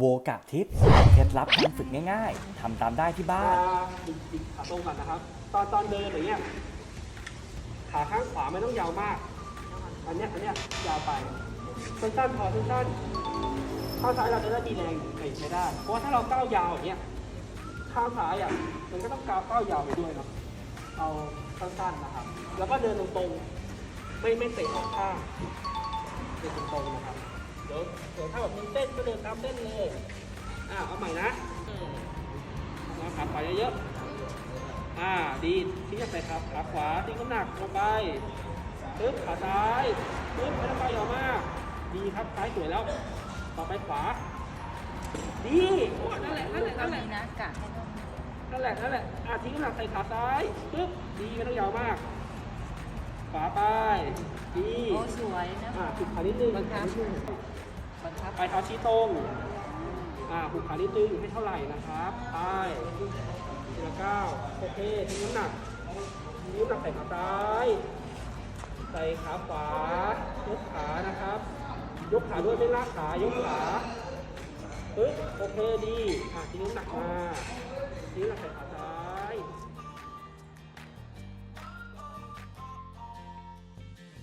โวกะทิปเคล็ดลับการฝึกง่ายๆทำตามได้ที่บ้าน ขาตรงก่อนนะครับ ตอนตอนเดินอย่างเงี้ยขาข้างขวาไม่ต้องยาวมาก อันเนี้ยอันเนี้ยยาวไปสั้นๆพอสั้นๆข้างซ้ายเราจะได้ดีแรงไปใช้ได้ เพราะว่าถ้าเราก้าวยาวอย่างเงี้ยข้างซ้ายอะมันก็ต้องก้าวก้าวยาวไปด้วยเนาะเอาสั้นๆนะครับ แล้วก็เดินตรงๆไม่ไม่เตะออกข้างเดินตรงๆนะครับ ดี๋ยวเดี๋ยวถ้าแบบมีเต้นก็เดินตามเต้นเลยอ่าเอาใหม่นะมาขาขวาเยอะๆอ่าดีทิ้งใส่ครับขาขวาทิ้งน้ำหนักลงไปปึ๊บขาซ้ายปึ๊บไม่ต้องไปยาวมาก ดีครับซ้ายสวยแล้ว ต่อไปขวา ดีโอ้นั่นแหละนั่นแหละนั่นแหละนะกะให้ต้องนั่นแหละนั่นแหละอะทิ้งน้ำหนักใส่ขาซ้ายปึ๊บดีไม่ต้องยาวมากขวาไปดีโอ้สวยนะอะผูกขานิดนึงบังคับนิดนึงบังคับ ไปเท้าชี้ตรงอ่าผูกขานิดนึงให้เท่าไหร่นะครับไปทีละเก้าโอเคทิ้งน้ำหนักทิ้งน้ำหนักใส่ขาซ้ายใส่ขาขวายกขานะครับ ยกขาด้วยไม่ลากขายกขาปึ๊บโอเคดีอะทิ้งน้ำหนักมาซ้าย